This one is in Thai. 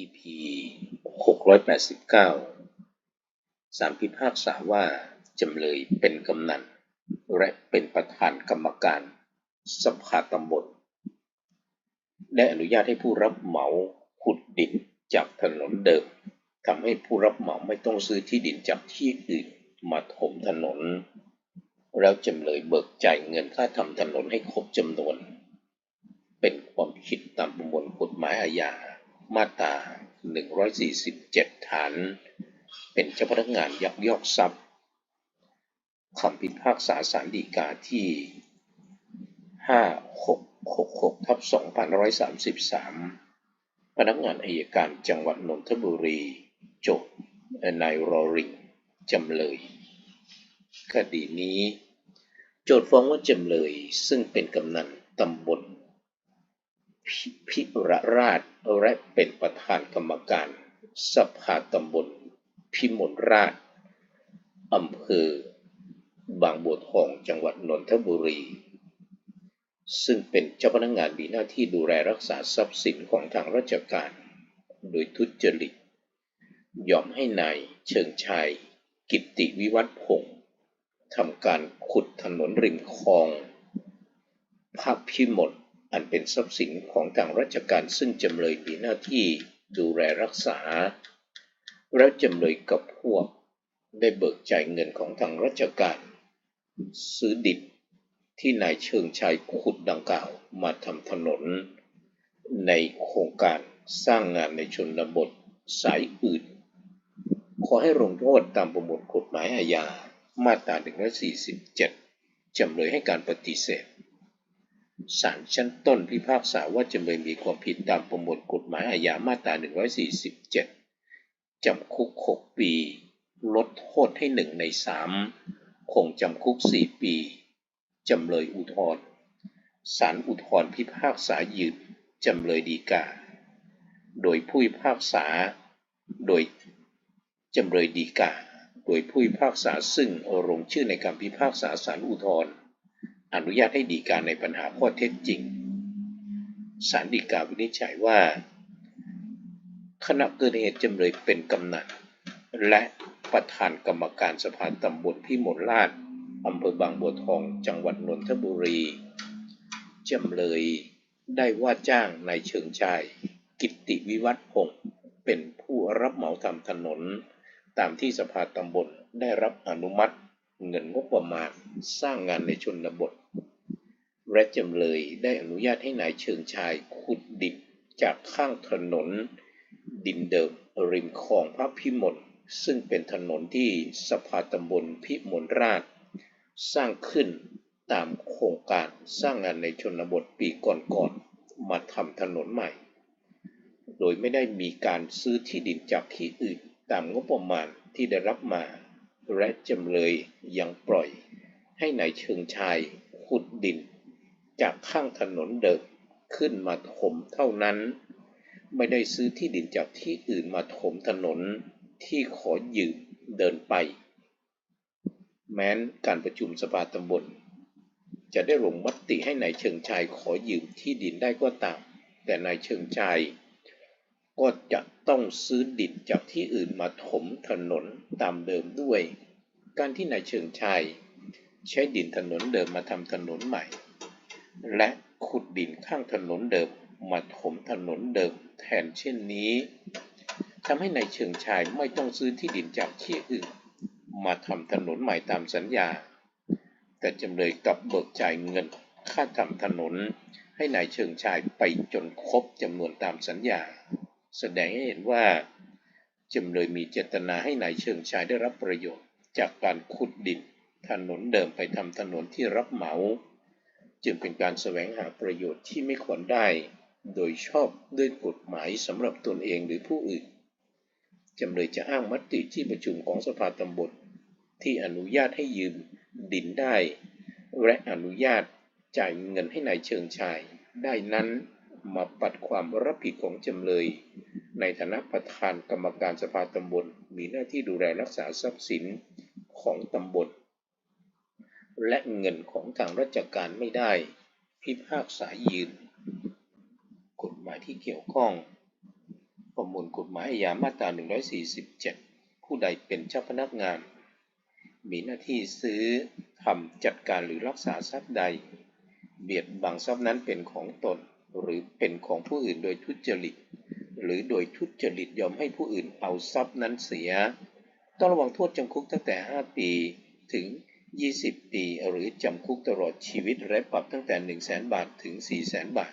EP 689 สารพิพากษาว่าจำเลยเป็นกำนัน และเป็นประธานกรรมการสภาตำบลได้อนุญาตให้ผู้รับเหมาขุดดินจากถนนเดิมทำให้ผู้รับเหมาไม่ต้องซื้อที่ดินจากที่อื่นมาถมถนน แล้วจำเลยเบิกจ่ายเงินค่าทำถนนให้ครบจำนวน เป็นความผิดตามประมวลกฎหมายอาญา มาตรา 147 ฐาน เป็นเจ้าพนักงานยักยอกทรัพย์คำพิพากษาสารดีกาที่ 5666ทับ2533 พนักงานอายการจังหวัดนนทบุรี โจทย์นายรอริงจำเลย คดีนี้ โจทย์ฟ้องว่าจำเลยซึ่งเป็นกำนันตำบล พิพิระราชและเป็นประธานกรรมการ สภาตำบล พิมลราชอำเภอบางบัวทองจังหวัดนนทบุรี ซึ่งเป็นเจ้าพนักงานมีหน้าที่ดูแลรักษาทรัพย์สินของทางราชการ โดยทุจริตยอมให้นายเชิงชายกิตติวิวัฒพงศ์ทำการขุดถนนริมคลองพระพิมล อันเป็นทรัพย์สินของทางราชการซึ่งจำเลยมีหน้าที่ดูแลรักษา แล้วจำเลยกับพวก ได้เบิกจ่ายเงินของทางราชการ ซื้อดินที่นายเชิงชายขุดดังกล่าวมาทำถนน ในโครงการสร้างงานในชนบทสายอื่น ขอให้ลงโทษตามประมวลกฎหมายอาญามาตรา147 จำเลยให้การปฏิเสธ ศาลชั้นต้นพิพากษาว่าจำเลยมีความผิดตามประมวลกฎหมายอาญามาตรา 147 จำคุก 6 ปี ลดโทษให้ 1 ใน 3 คงจำคุก 4 ปี จำเลยอุทธรณ์ศาลอุทธรณ์พิพากษายืนจำเลยดีกา โดยผู้พิพากษา โดยจำเลยดีกา โดยผู้พิพากษาซึ่งลงชื่อในคำพิพากษาศาลอุทธรณ์ อนุญาตให้ดีกาในปัญหาข้อเท็จจริงศาลฎีกาวินิจฉัยว่า ขณะเกิดเหตุจำเลยเป็นกำนันและประธานกรรมการสภาตำบลพิมลราชอำเภอบางบัวทอง จังหวัดนนทบุรี จำเลยได้ว่าจ้างนายเชิงชาย กิตติวิวัฒพงศ์เป็นผู้รับเหมาทำถนน ตามที่สภาตำบลได้รับอนุมัติ เงินงบประมาณสร้างงานในชนบท และจำเลยได้อนุญาตให้นายเชิงชายขุดดินจากข้างถนน ดินเดิมริมคลองพระพิมลซึ่งเป็นถนนที่สภาตำบลพิมลราช สร้างขึ้นตามโครงการสร้างงานในชนบทปีก่อนๆมาทำถนนใหม่ โดยไม่ได้มีการซื้อที่ดินจากที่อื่นตามงบประมาณที่ได้รับมา และจำเลยยังปล่อยให้ในายเชิงชายขุดดิน จากข้างถนนเดิมขึ้นมาถมเท่านั้น ไม่ได้ซื้อที่ดินจากที่อื่นมาถมถนนที่ขอยืมเดินไป แม้นการประชุมสภาตำบล จะได้ลงมติให้นายเชิงชายขอยืมที่ดินได้ก็ตาม แต่นายเชิงชายก็จะต้องซื้อดินจากที่อื่นมาถมถนนตามเดิมด้วย การที่นายเชิงชายใช้ดินถนนเดิมมาทำถนนใหม่ และขุดดินข้างถนนเดิมมาถมถนนเดิมแทนเช่นนี้ทำให้นายเชิงชายไม่ต้องซื้อที่ดินจากที่อื่น มาทำถนนใหม่ตามสัญญา แต่จำเลยกลับเบิกจ่ายเงินค่าทำถนนให้นายเชิงชายไปจนครบจำนวนตามสัญญา แสดงให้เห็นว่าจำเลยมีเจตนาให้นายเชิงชายได้รับประโยชน์ จากการขุดดินถนนเดิมไปทำถนนที่รับเหมา จึงเป็นการแสวงหาประโยชน์ที่ไม่ควรได้ โดยชอบด้วยกฎหมายสำหรับตนเองหรือผู้อื่น จำเลยจะอ้างมติที่ประชุมของสภาตำบลที่อนุญาตให้ยืมดินได้ และอนุญาตจ่ายเงินให้นายเชิงชาย ได้นั้นมาปัดความรับผิดของจำเลย ในฐานะประธานกรรมการสภาตำบลมีหน้าที่ดูแลรักษาทรัพย์สินของตำบล และเงินของทางราชการไม่ได้ พิพากษายืน กฎหมายที่เกี่ยวข้อง ประมวลกฎหมายอาญามาตรา 147 ผู้ใดเป็นเจ้าพนักงาน มีหน้าที่ซื้อทำจัดการหรือรักษาทรัพย์ใด เบียดบังทรัพย์นั้นเป็นของตน หรือเป็นของผู้อื่นโดยทุจริต หรือโดยทุจริตยอมให้ผู้อื่นเอาทรัพย์นั้นเสีย ต้องระวังโทษจำคุกตั้งแต่ 5 ปีถึง 20 ปี หรือจำคุกตลอดชีวิตและปรับตั้งแต่ 1 0 0 0 0แบาทถึง 4 0 0 0 0 0 บาท